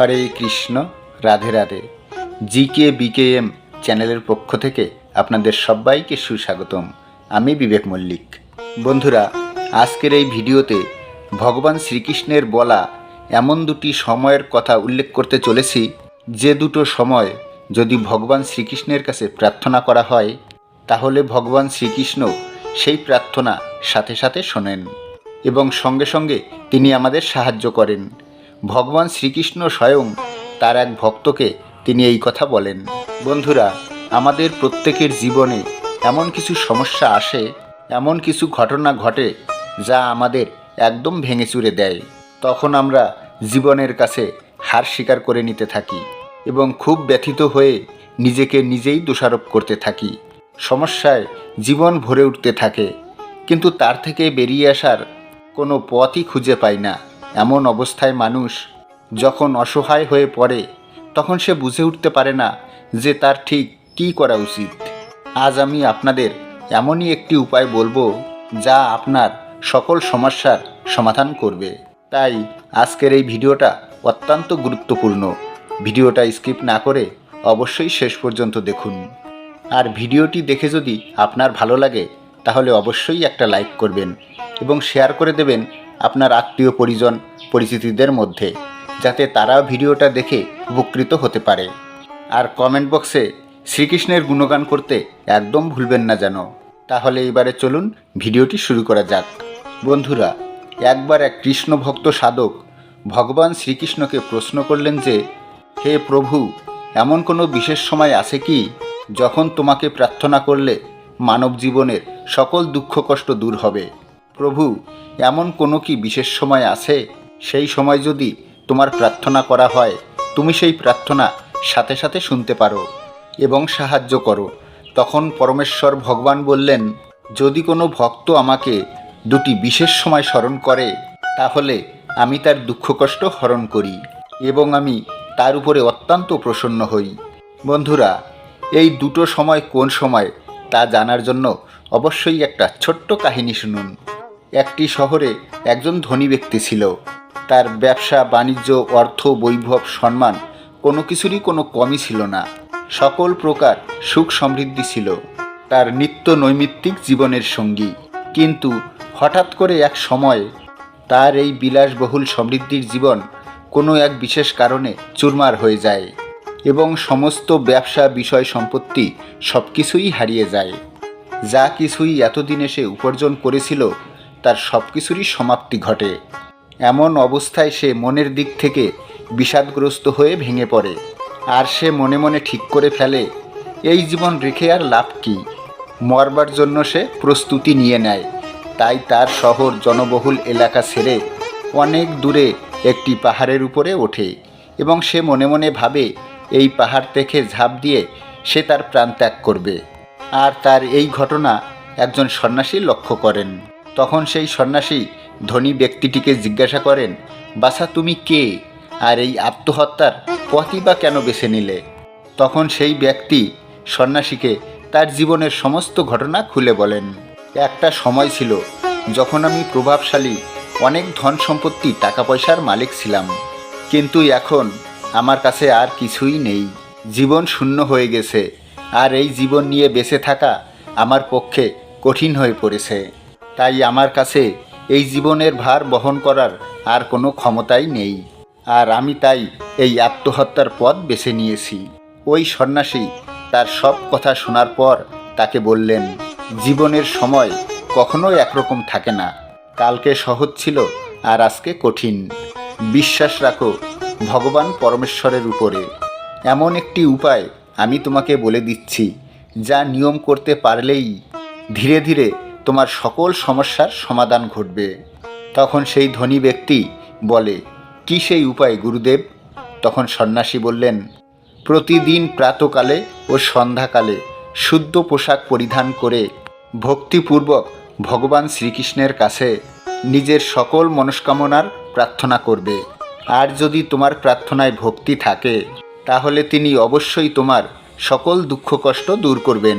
Hare Krishna, Radhe Radhe. G K BKM চ্যানেলের পক্ষ থেকে আপনাদের সবাইকে সুস্বাগতম। আমি বিবেক মল্লিক। বন্ধুরা, আজকের এই ভিডিওতে ভগবান শ্রীকৃষ্ণের বলা এমন দুটি সময়ের কথা উল্লেখ করতে চলেছি। যে দুটো সময় যদি ভগবান শ্রীকৃষ্ণের কাছে প্রার্থনা করা হয়, তাহলে ভগবান শ্রীকৃষ্ণ সেই প্রার্থনা সাথে সাথে শোনেন এবং সঙ্গে সঙ্গে তিনি আমাদের সাহায্য করেন। ভগবান শ্রীকৃষ্ণ স্বয়ং তার এক ভক্তকে তিনি এই কথা বলেন, বন্ধুরা, আমাদের প্রত্যেকের জীবনে এমন কিছু সমস্যা আসে, এমন কিছু ঘটনা ঘটে যা আমাদের একদম ভেঙে চুরে দেয়। তখন আমরা জীবনের কাছে হার স্বীকার করে নিতে থাকি এবং খুব ব্যথিত হয়ে নিজেকে নিজেই দোষারোপ করতে থাকি। সমস্যায় জীবন ভরে উঠতে থাকে, কিন্তু তার থেকে বেরিয়ে আসার কোনো পথই খুঁজে পায় না। এমন অবস্থায় মানুষ যখন অসহায় হয়ে পড়ে, তখন সে বুঝে উঠতে পারে না যে তার ঠিক কী করা উচিত। আজ আমি আপনাদের এমনই একটি উপায় বলব যা আপনার সকল সমস্যার সমাধান করবে। তাই আজকের এই ভিডিওটা অত্যন্ত গুরুত্বপূর্ণ। ভিডিওটা স্কিপ না করে অবশ্যই শেষ পর্যন্ত দেখুন। আর ভিডিওটি দেখে যদি আপনার ভালো লাগে, তাহলে অবশ্যই একটা লাইক করবেন এবং শেয়ার করে দেবেন আপনার আত্মীয় পরিজন পরিচিতিদের মধ্যে, যাতে তারাও ভিডিওটা দেখে উপকৃত হতে পারে। আর কমেন্ট বক্সে শ্রীকৃষ্ণের গুণগান করতে একদম ভুলবেন না যেন। তাহলে এবারে চলুন ভিডিওটি শুরু করা যাক। বন্ধুরা, একবার এক কৃষ্ণ ভক্ত সাধক ভগবান শ্রীকৃষ্ণকে প্রশ্ন করলেন যে, হে প্রভু, এমন কোনো বিশেষ সময় আছে কি যখন তোমাকে প্রার্থনা করলে মানব জীবনের সকল দুঃখ কষ্ট দূর হবে? প্রভু, এমন কোনো কি বিশেষ সময় আছে? সেই সময় যদি তোমার প্রার্থনা করা হয়, তুমি সেই প্রার্থনা সাথে সাথে শুনতে পারো এবং সাহায্য করো। তখন পরমেশ্বর ভগবান বললেন, যদি কোনো ভক্ত আমাকে দুটি বিশেষ সময় স্মরণ করে, তাহলে আমি তার দুঃখ কষ্ট হরণ করি এবং আমি তার উপরে অত্যন্ত প্রসন্ন হই। বন্ধুরা, এই দুটো সময় কোন সময় তা জানার জন্য অবশ্যই একটা ছোট্ট কাহিনী শুনুন। একটি শহরে একজন ধনী ব্যক্তি ছিল। তার ব্যবসা, বাণিজ্য, অর্থ, বৈভব, সম্মান কোনো কিছুরই কোনো কমই ছিল না। সকল প্রকার সুখ সমৃদ্ধি ছিল। তার নিত্য নৈমিত্তিক জীবনের সঙ্গী। কিন্তু হঠাৎ করে এক সময় তার এই বিলাসবহুল সমৃদ্ধির জীবন কোনো এক বিশেষ কারণে চুরমার হয়ে যায় এবং সমস্ত ব্যবসা, বিষয় সম্পত্তি সব কিছুই হারিয়ে যায়। যা কিছুই এতদিন এসে উপার্জন করেছিল তার সব কিছুরই সমাপ্তি ঘটে। এমন অবস্থায় সে মনের দিক থেকে বিষাদগ্রস্ত হয়ে ভেঙে পড়ে। আর সে মনে মনে ঠিক করে ফেলে, এই জীবন রেখে আর লাভ কি? মরবার জন্য সে প্রস্তুতি নিয়ে নেয়। তাই তার শহর জনবহুল এলাকা ছেড়ে অনেক দূরে একটি পাহাড়ের উপরে ওঠে এবং সে মনে মনে ভাবে, এই পাহাড় থেকে ঝাঁপ দিয়ে সে তার প্রাণ ত্যাগ করবে। আর তার এই ঘটনা একজন সন্ন্যাসী লক্ষ্য করেন। তখন সেই সন্ন্যাসী ধনী ব্যক্তিটিকে জিজ্ঞাসা করেন বাসা তুমি কে? আর এই আত্মহত্যার পথই বা কেন বেছে নিলে? তখন সেই ব্যক্তি সন্ন্যাসীকে তার জীবনের সমস্ত ঘটনা খুলে বলেন। একটা সময় ছিল যখন আমি প্রভাবশালী, অনেক ধন সম্পত্তি টাকা পয়সার মালিক ছিলাম। কিন্তু এখন আমার কাছে আর কিছুই নেই। জীবন শূন্য হয়ে গেছে। আর এই জীবন নিয়ে বেঁচে থাকা আমার পক্ষে কঠিন হয়ে পড়েছে। তাই আমার কাছে এই জীবনের ভার বহন করার আর কোনো ক্ষমতাই নেই। আর আমি তাই এই আত্মহত্যার পথ বেছে নিয়েছি। ওই সন্ন্যাসী তার সব কথা শোনার পর তাকে বললেন, জীবনের সময় কখনোই একরকম থাকে না। কালকে সহজ ছিল আর আজকে কঠিন। বিশ্বাস রাখো, ভগবান পরমেশ্বরের উপরে। এমন একটি উপায় আমি তোমাকে বলে দিচ্ছি, যা নিয়ম করতে পারলেই ধীরে ধীরে তোমার সকল সমস্যার সমাধান ঘটবে। তখন সেই ধনী ব্যক্তি বলে, কি সেই উপায়, গুরুদেব? তখন সন্ন্যাসী বললেন, প্রতিদিন প্রাতকালে ও সন্ধ্যাকালে শুদ্ধ পোশাক পরিধান করে ভক্তিপূর্বক ভগবান শ্রীকৃষ্ণের কাছে নিজের সকল মনস্কামনার প্রার্থনা করবে। আর যদি তোমার প্রার্থনায় ভক্তি থাকে, তাহলে তিনি অবশ্যই তোমার সকল দুঃখ কষ্ট দূর করবেন।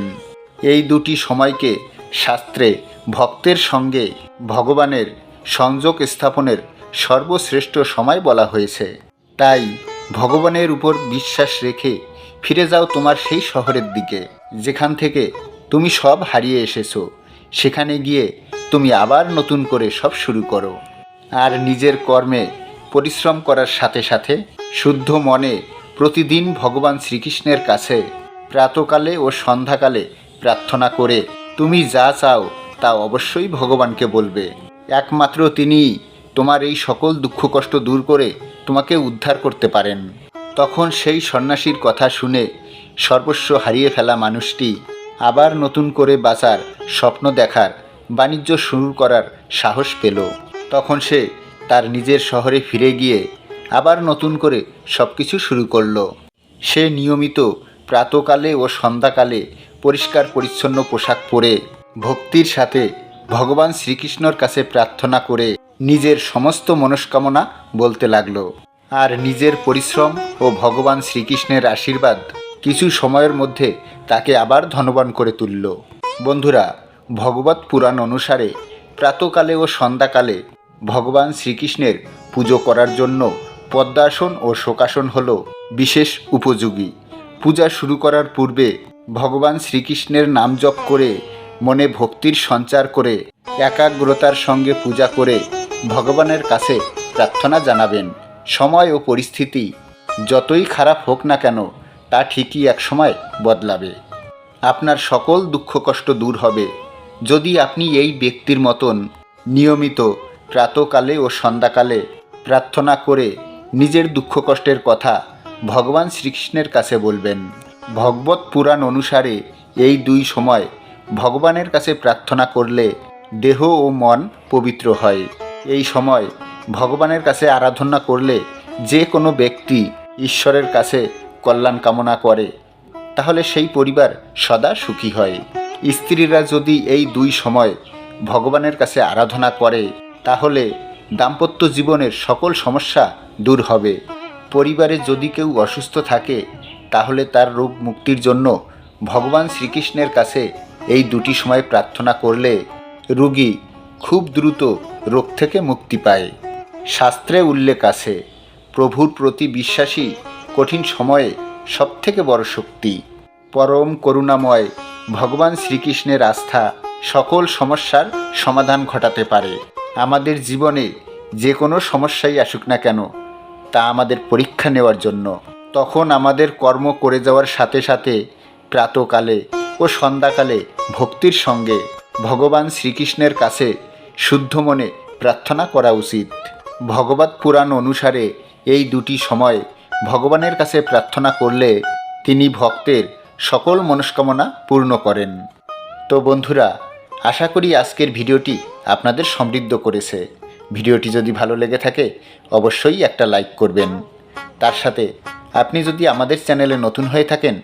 এই দুটি সময়কে শাস্ত্রে ভক্তের সঙ্গে ভগবানের সংযোগ স্থাপনের সর্বশ্রেষ্ঠ সময় বলা হয়েছে। তাই ভগবানের উপর বিশ্বাস রেখে ফিরে যাও তোমার সেই শহরের দিকে, যেখান থেকে তুমি সব হারিয়ে এসেছ। সেখানে গিয়ে তুমি আবার নতুন করে সব শুরু করো। আর নিজের কর্মে পরিশ্রম করার সাথে সাথে শুদ্ধ মনে প্রতিদিন ভগবান শ্রীকৃষ্ণের কাছে প্রাতকালে ও সন্ধ্যাকালে প্রার্থনা করে তুমি যা চাও তা অবশ্যই ভগবানকে বলবে। একমাত্র তিনি তোমার এই সকল দুঃখ কষ্ট দূর করে তোমাকে উদ্ধার করতে পারেন। তখন সেই সন্ন্যাসীর কথা শুনে সর্বস্ব হারিয়ে ফেলা মানুষটি আবার নতুন করে বাঁচার স্বপ্ন দেখার, বাণিজ্য শুরু করার সাহস পেল। তখন সে তার নিজের শহরে ফিরে গিয়ে আবার নতুন করে সব কিছু শুরু করল। সে নিয়মিত প্রাতকালে ও সন্ধ্যাকালে পরিষ্কার পরিচ্ছন্ন পোশাক পরে ভক্তির সাথে ভগবান শ্রীকৃষ্ণর কাছে প্রার্থনা করে নিজের সমস্ত মনস্কামনা বলতে লাগল। আর নিজের পরিশ্রম ও ভগবান শ্রীকৃষ্ণের আশীর্বাদ কিছু সময়ের মধ্যে তাকে আবার ধনবান করে তুলল। বন্ধুরা, ভগবত পুরাণ অনুসারে প্রাতকালে ও সন্ধ্যাকালে ভগবান শ্রীকৃষ্ণের পুজো করার জন্য পদ্মাসন ও শোকাসন হল বিশেষ উপযোগী। পূজা শুরু করার পূর্বে ভগবান শ্রীকৃষ্ণের নাম জপ করে, মনে ভক্তির সঞ্চার করে, একাগ্রতার সঙ্গে পূজা করে ভগবানের কাছে প্রার্থনা জানাবেন। সময় ও পরিস্থিতি যতই খারাপ হোক না কেন, তা ঠিকই এক সময় বদলাবে। আপনার সকল দুঃখ কষ্ট দূর হবে। যদি আপনি এই ব্যক্তির মতন নিয়মিত প্রাতকালে ও সন্ধ্যাকালে প্রার্থনা করে নিজের দুঃখ কষ্টের কথা ভগবান শ্রীকৃষ্ণের কাছে বলবেন। ভগবত পুরাণ অনুসারে এই দুই সময় ভগবানের কাছে প্রার্থনা করলে দেহ ও মন পবিত্র হয়। এই সময় ভগবানের কাছে আরাধনা করলে যে কোনো ব্যক্তি ঈশ্বরের কাছে কল্যাণ কামনা করে, তাহলে সেই পরিবার সদা সুখী হয়। স্ত্রীরা যদি এই দুই সময় ভগবানের কাছে আরাধনা করে, তাহলে দাম্পত্য জীবনের সকল সমস্যা দূর হবে। পরিবারে যদি কেউ অসুস্থ থাকে তাহলে তার রোগ মুক্তির জন্য ভগবান শ্রীকৃষ্ণের কাছে এই দুটি সময় প্রার্থনা করলে রোগী খুব দ্রুত রোগ থেকে মুক্তি পায়। শাস্ত্রে উল্লেখ আছে, প্রভুর প্রতি বিশ্বাসী কঠিন সময়ে সবথেকে বড় শক্তি। পরম করুণাময় ভগবান শ্রীকৃষ্ণের আস্থা সকল সমস্যার সমাধান ঘটাতে পারে। আমাদের জীবনে যে কোনো সমস্যাই আসুক না কেন, তা আমাদের পরীক্ষা নেওয়ার জন্য। তখন আমাদের কর্ম করে যাওয়ার সাথে সাথে প্রাতকালে ও সন্ধ্যাকালে ভক্তির সঙ্গে ভগবান শ্রীকৃষ্ণের কাছে শুদ্ধ মনে প্রার্থনা করা উচিত। ভগবত পুরাণ অনুসারে এই দুটি সময় ভগবানের কাছে প্রার্থনা করলে তিনি ভক্তের সকল মনস্কামনা পূর্ণ করেন। তো বন্ধুরা, আশা করি আজকের ভিডিওটি আপনাদের সমৃদ্ধ করেছে। ভিডিওটি যদি ভালো লেগে থাকে, অবশ্যই একটা লাইক করবেন। তার সাথে আপনি যদি আমাদের চ্যানেলে নতুন হয়ে থাকেন,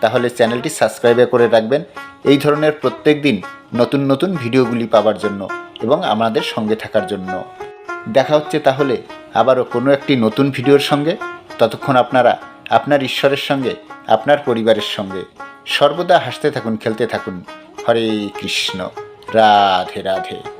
তাহলে চ্যানেলটি সাবস্ক্রাইব করে রাখবেন। এই ধরনের প্রত্যেক দিন নতুন নতুন ভিডিওগুলি পাওয়ার জন্য এবং আমাদের সঙ্গে থাকার জন্য। দেখা হচ্ছে তাহলে আবারও কোনো একটি নতুন ভিডিওর সঙ্গে। ততক্ষণ আপনারা আপনার ঈশ্বরের সঙ্গে, আপনার পরিবারের সঙ্গে সর্বদা হাসতে থাকুন, খেলতে থাকুন। হরে কৃষ্ণ। রাধে রাধে।